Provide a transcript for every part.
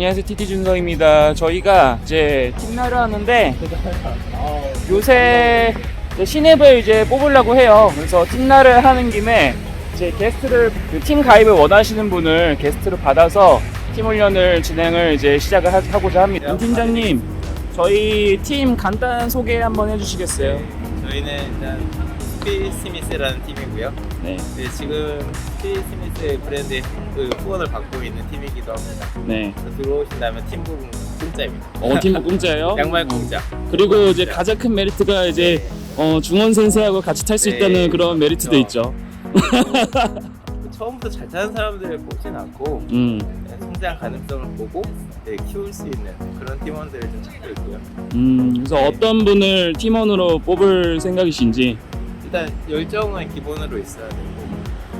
안녕하세요 TT 준성입니다. 저희가 이제 팀나를 하는데 요새 신입을 이제 뽑으려고 해요. 그래서 팀나를 하는 김에 이제 게스트를 그 팀 가입을 원하시는 분을 게스트로 받아서 팀 훈련을 진행을 이제 시작을 하, 하고자 합니다. 임 팀장님, 저희 팀 간단 소개 한번 해주시겠어요? 저희는 일단 스피 스미스라는 팀이고요. 네, 네, 지금 스피 스미스 브랜드의 그 후원을 받고 있는 팀이기도 합니다. 네. 그래서 들어오신다면 팀 부분 공짜입니다. 어, 팀 공짜예요? 양말 공짜. 그리고 이제 가장 큰 메리트가 이제 어, 중원 센세하고 같이 탈 수 네. 있다는 그런 메리트도 그렇죠. 있죠. 처음부터 잘 타는 사람들을 뽑진 않고 음, 네, 성장 가능성을 보고 네, 키울 수 있는 그런 팀원들을 좀 찾고 있고요. 음, 그래서 어떤 분을 팀원으로 뽑을 생각이신지. 일단 열정은 기본으로 있어야 되고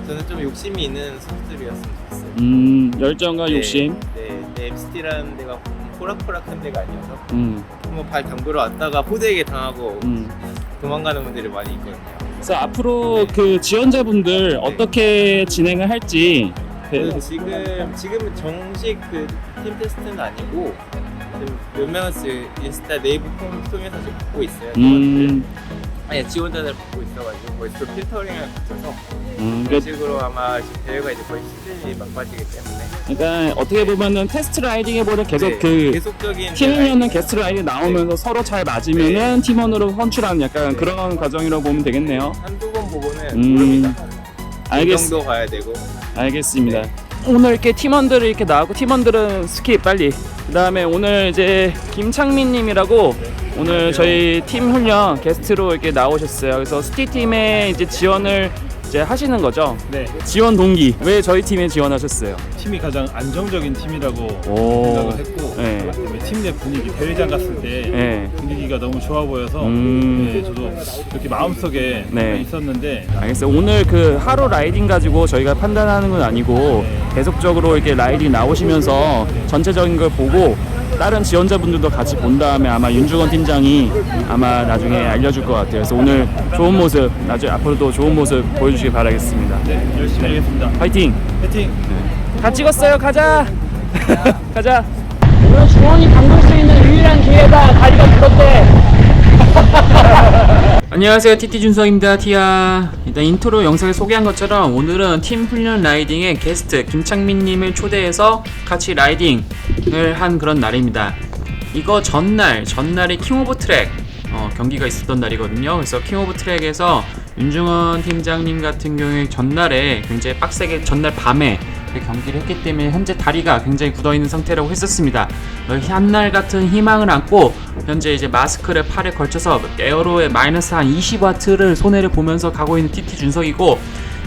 저는 좀 욕심이 있는 선수들이었으면 좋겠어요. 음, 열정과 욕심. 네, 네, MCT라는 데가 호락호락한 데가 아니어서 음, 한번 발 담그러 왔다가 포대에게 당하고 음. 도망가는 분들이 많이 있거든요. 그래서 앞으로 그 지원자분들 어떻게 진행을 할지. 그- 지금 지금은 정식 그 팀 테스트는 아니고 지금 몇 명씩 인스타 네이버 폼 통해서 지금 받고 있어요. 음, 아니 지원자들 받고 있어가지고 거기서 필터링을 거쳐서 음, 그런 그, 식으로 아마 지금 대회가 이제 거의 시즌이 막바지기 때문에 그러니까 어떻게 보면은 테스트 라이딩에보다 계속 네, 그 계속적인 팀이면은 게스트 라이딩 나오면서 서로 잘 맞으면은 팀원으로 선출하는 약간 네. 그런 과정이라고 보면 되겠네요. 한두 번 보고는 음, 모릅니다. 알겠, 이 정도 봐야 되고 알겠습니다. 오늘 이렇게 팀원들이 이렇게 나오고 팀원들은 스킵 빨리. 그 다음에 오늘 이제 김창민 님이라고 오늘 저희 팀 훈련 게스트로 이렇게 나오셨어요. 그래서 스티 팀에 이제 지원을 이제 하시는 거죠. 네, 지원 동기 왜 저희 팀에 지원하셨어요? 팀이 가장 안정적인 팀이라고 오. 생각을 했고 네. 팀 내 분위기 대회장 갔을 때 네. 분위기가 너무 좋아 보여서 음. 네, 저도 이렇게 마음속에 네. 있었는데 알겠어요. 오늘 그 하루 라이딩 가지고 저희가 판단하는 건 아니고 계속적으로 이렇게 라이딩 나오시면서 전체적인 걸 보고 다른 지원자분들도 같이 본 다음에 아마 윤중원 팀장이 아마 나중에 알려줄 것 같아요. 그래서 오늘 좋은 모습, 나중에 앞으로도 좋은 모습 보여주시기 바라겠습니다. 네, 열심히 하겠습니다. 파이팅! 화이팅! 다 찍었어요. 가자. 가자. 오늘 중원이 담글 수 있는 유일한 기회다. 다리가 불었대. 안녕하세요. TT 준성입니다. 티아. 일단 인트로 영상에 소개한 것처럼 오늘은 팀 훈련 라이딩의 게스트 김창민님을 초대해서 같이 라이딩을 한 그런 날입니다. 이거 전날, 전날이 킹 오브 트랙 어, 경기가 있었던 날이거든요. 그래서 킹 오브 트랙에서 윤중원 팀장님 같은 경우에 전날에 굉장히 빡세게 전날 밤에 그 경기를 했기 때문에 현재 다리가 굉장히 굳어 있는 상태라고 했었습니다. 어, 한날 같은 희망을 안고 현재 이제 마스크를 팔에 걸쳐서 에어로의 마이너스 한 20와트를 손해를 보면서 가고 있는 TT 준석이고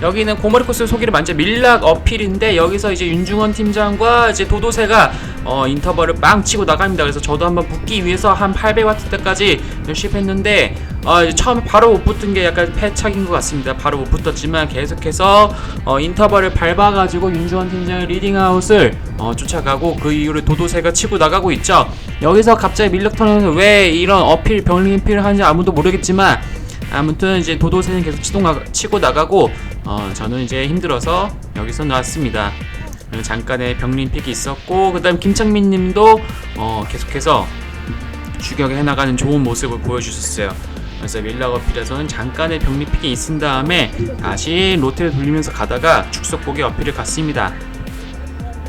여기는 고머리 코스 소개를 만져 밀락 어필인데 여기서 이제 윤중원 팀장과 이제 도도새가 어, 인터벌을 빵 치고 나갑니다. 그래서 저도 한번 붙기 위해서 한 800와트 때까지 열심히 했는데 어, 처음에 바로 못 붙은 게 약간 패착인 것 같습니다. 바로 못 붙었지만 계속해서 어, 인터벌을 밟아가지고 윤중원 팀장의 리딩아웃을 어, 쫓아가고 그 이후로 도도새가 치고 나가고 있죠. 여기서 갑자기 밀락 턴에서 왜 이런 어필 병링 어필을 하는지 아무도 모르겠지만 아무튼 이제 도도새는 계속 치고 나가고 어, 저는 이제 힘들어서 여기서 나왔습니다. 잠깐의 병림픽이 있었고 그다음 김창민 님도 어, 계속해서 추격을 해나가는 좋은 모습을 보여주셨어요. 그래서 밀락 어필에서는 잠깐의 병림픽이 있은 다음에 다시 로테를 돌리면서 가다가 축석곡의 어필을 갔습니다.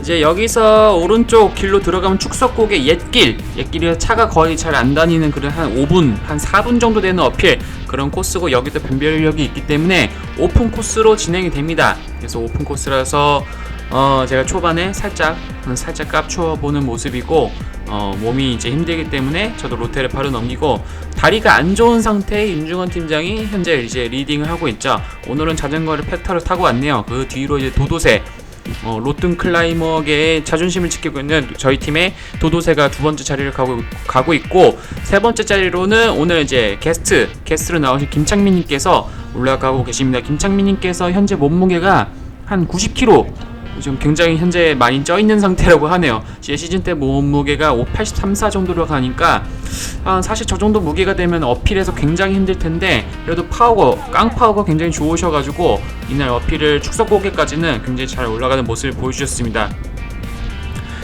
이제 여기서 오른쪽 길로 들어가면 축석곡의 옛길, 옛길에서 차가 거의 잘 안 다니는 그런 한 5분, 한 4분 정도 되는 어필 그런 코스고 여기도 변별력이 있기 때문에 오픈 코스로 진행이 됩니다. 그래서 오픈 코스라서 어 제가 초반에 살짝 살짝 깝쳐 보는 모습이고 어 몸이 이제 힘들기 때문에 저도 로테를 바로 넘기고 다리가 안 좋은 상태의 윤중원 팀장이 현재 이제 리딩을 하고 있죠. 오늘은 자전거를 페타로 타고 왔네요. 그 뒤로 이제 도도새 어, 로튼 클라이머계의 자존심을 지키고 있는 저희 팀의 도도새가 두 번째 자리를 가고, 가고 있고 세 번째 자리로는 오늘 이제 게스트 게스트로 나오신 김창민님께서 올라가고 계십니다. 김창민님께서 현재 몸무게가 한 90kg 지금 굉장히 현재 많이 쪄 있는 상태라고 하네요. 제 시즌 때 몸무게가 583, 4 정도로 가니까 아, 사실 저 정도 무게가 되면 어필에서 굉장히 힘들 텐데 그래도 파워가 깡 파워가 굉장히 좋으셔가지고 이날 어필을 축석 고개까지는 굉장히 잘 올라가는 모습을 보여주셨습니다.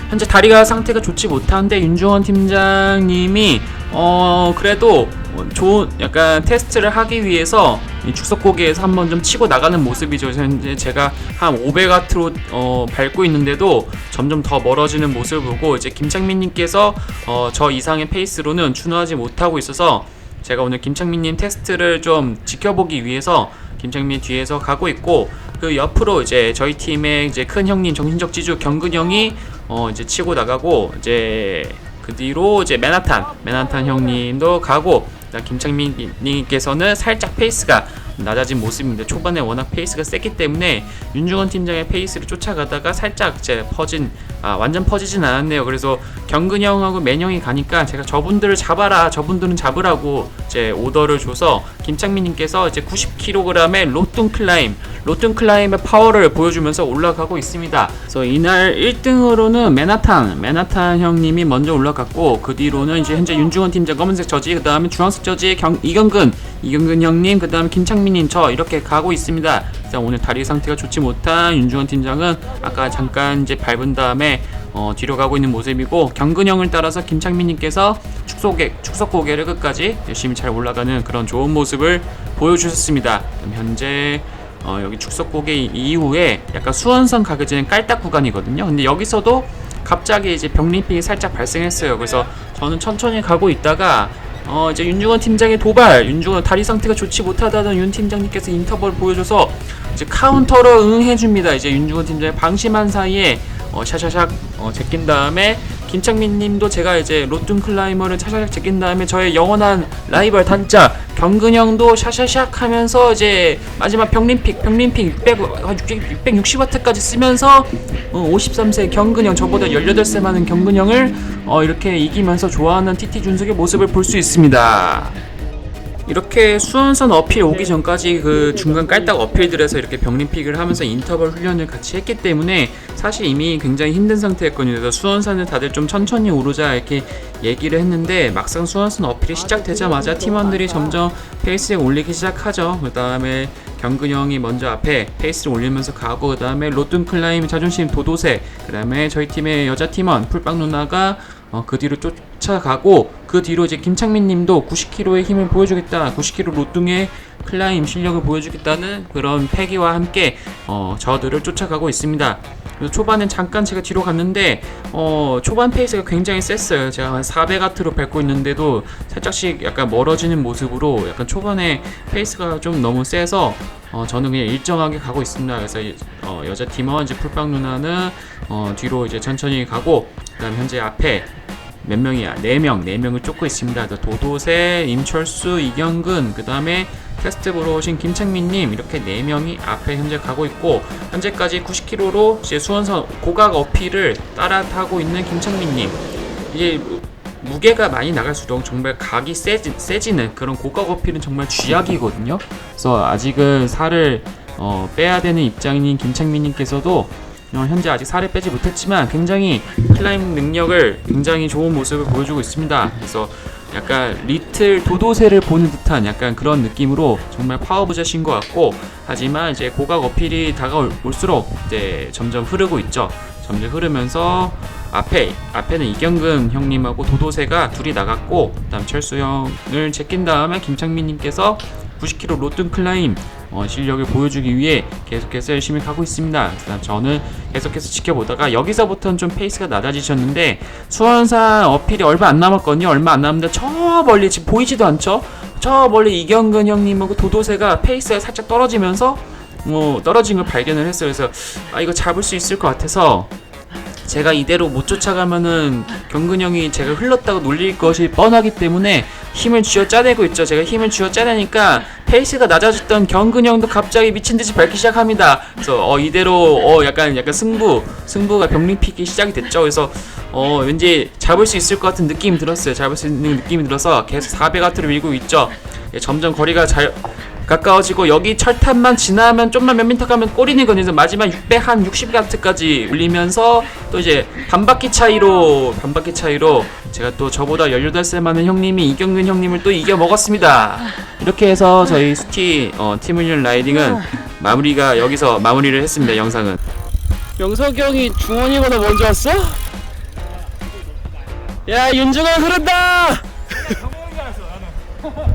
현재 다리가 상태가 좋지 못한데 윤중원 팀장님이 어 그래도 좋은 약간 테스트를 하기 위해서 이 축석고기에서 한번 좀 치고 나가는 모습이죠. 현재 제가 한 500와트로 어, 밟고 있는데도 점점 더 멀어지는 모습을 보고 이제 김창민님께서 어, 저 이상의 페이스로는 준호하지 못하고 있어서 제가 오늘 김창민님 테스트를 좀 지켜보기 위해서 김창민 뒤에서 가고 있고 그 옆으로 이제 저희 팀의 이제 큰 형님 정신적 지주 경근 형이 어 이제 치고 나가고 이제 그 뒤로 이제 맨하탄 맨하탄 형님도 가고 김창민 님께서는 살짝 페이스가 낮아진 모습입니다. 초반에 워낙 페이스가 셌기 때문에 윤중원 팀장의 페이스를 쫓아가다가 살짝 이제 퍼진 아 완전 퍼지진 않았네요. 그래서 경근 형하고 맨 형이 가니까 제가 저분들을 잡아라 저분들은 잡으라고 이제 오더를 줘서 김창민님께서 이제 90kg의 로뚱 클라임 로뚱 클라임의 파워를 보여주면서 올라가고 있습니다. 그래서 이날 1등으로는 맨하탄 맨하탄 형님이 먼저 올라갔고 그 뒤로는 이제 현재 윤중원 팀장 검은색 저지 그 다음에 주황색 저지의 경, 이경근 이경근 형님 그 다음에 김창민님 저 이렇게 가고 있습니다. 오늘 다리 상태가 좋지 못한 윤중원 팀장은 아까 잠깐 이제 밟은 다음에 어, 뒤로 가고 있는 모습이고 경근형을 따라서 김창민님께서 축소계 축석 고개를 끝까지 열심히 잘 올라가는 그런 좋은 모습을 보여주셨습니다. 현재 어, 여기 축석 고개 이후에 약간 수원선 전에 깔딱 구간이거든요. 근데 여기서도 갑자기 이제 병림픽이 살짝 발생했어요. 그래서 저는 천천히 가고 있다가 어 이제 윤중원 팀장의 도발, 윤중원 다리 상태가 좋지 못하다는 윤 팀장님께서 인터벌 보여줘서 이제 카운터로 응해줍니다. 이제 윤중원 팀장의 방심한 사이에 어, 샤샤샥 어, 제낀 다음에 김창민님도 제가 이제 로뚱 클라이머를 샤샤샥 제낀 다음에 저의 영원한 라이벌 단자 경근형도 샤샤샥 하면서 이제 마지막 병림픽 병림픽 600, 660와트까지 쓰면서 어, 53세 경근형 저보다 18세 많은 경근형을 어, 이렇게 이기면서 좋아하는 TT 준석의 모습을 볼 수 있습니다. 이렇게 수원선 어필 오기 전까지 그 중간 깔딱 어필들에서 이렇게 병림픽을 하면서 인터벌 훈련을 같이 했기 때문에 사실 이미 굉장히 힘든 상태였거든요. 그래서 수원선을 다들 좀 천천히 오르자 이렇게 얘기를 했는데 막상 수원선 어필이 시작되자마자 팀원들이 점점 페이스를 올리기 시작하죠. 그 다음에 경근 형이 먼저 앞에 페이스를 올리면서 가고 그 다음에 로顿 클라임 자존심 도도새 그 다음에 저희 팀의 여자 팀원 풀빵 누나가 어, 그 뒤로 쫓아가고 그 뒤로 이제 김창민 님도 90kg의 힘을 보여주겠다. 90kg 로뚱의 클라임 실력을 보여주겠다는 그런 패기와 함께 어, 저들을 쫓아가고 있습니다. 초반엔 잠깐 제가 뒤로 갔는데 어, 초반 페이스가 굉장히 셌어요. 제가 한 400와트로 밟고 있는데도 살짝씩 약간 멀어지는 모습으로 약간 초반에 페이스가 좀 너무 세서 어, 저는 그냥 일정하게 가고 있습니다. 그래서 이- 어, 여자 팀원 이제 풀빵 누나는 어, 뒤로 이제 천천히 가고 그다음 현재 앞에 몇 명이야? 네 명, 네 명을 쫓고 있습니다. 그래서 도도새, 임철수, 이경근, 그 다음에 테스트 보러 오신 김창민님 이렇게 네 명이 앞에 현재 가고 있고 현재까지 90km로 이제 수원선 고각 어필을 따라 타고 있는 김창민님 이제 무- 무게가 많이 나갈수록 정말 각이 세지, 세지는 그런 고각 어필은 정말 쥐약이거든요. 그래서 아직은 살을 어, 빼야 되는 입장인 김창민님께서도 어, 현재 아직 살을 빼지 못했지만 굉장히 클라임 능력을 굉장히 좋은 모습을 보여주고 있습니다. 그래서 약간 리틀 도도새를 보는 듯한 약간 그런 느낌으로 정말 파워부자신 것 같고 하지만 이제 고각 어필이 다가올수록 이제 점점 흐르고 있죠. 점점 흐르면서 앞에 앞에는 이경근 형님하고 도도새가 둘이 나갔고 그다음 철수 형을 제낀 다음에 김창민님께서 90kg 로튼 클라임 어, 실력을 보여주기 위해 계속해서 열심히 가고 있습니다. 저는 계속해서 지켜보다가 여기서부터는 좀 페이스가 낮아지셨는데 수원산 어필이 얼마 안 남았거든요. 얼마 안 남는데 저 멀리 지금 보이지도 않죠? 저 멀리 이경근 형님하고 도도새가 페이스가 살짝 떨어지면서 뭐 떨어진 걸 발견을 했어요. 그래서 아 이거 잡을 수 있을 것 같아서 제가 이대로 못 쫓아가면은 경근 형이 제가 흘렀다고 놀릴 것이 뻔하기 때문에 힘을 쥐어 짜내고 있죠. 제가 힘을 쥐어 짜내니까 페이스가 낮아졌던 경근 형도 갑자기 미친 듯이 밟기 시작합니다. 그래서 어 이대로 어 약간 약간 승부 승부가 병림픽이 시작이 됐죠. 그래서 어 왠지 잡을 수 있을 것 같은 느낌이 들었어요. 잡을 수 있는 느낌이 들어서 계속 400와트를 밀고 있죠. 예, 점점 거리가 잘 가까워지고 여기 철탄만 지나면 좀만 몇 미터 가면 꼬리니 거니서 마지막 600 한 60가트까지 울리면서 또 이제 반바퀴 차이로 반바퀴 차이로 제가 또 저보다 18살 많은 형님이 이경균 형님을 또 이겨 먹었습니다. 이렇게 해서 저희 스키 어, 팀훈련 라이딩은 마무리가 여기서 마무리를 했습니다. 영상은. 영석이 형이 중원이보다 먼저 왔어? 야 윤중아 흐른다!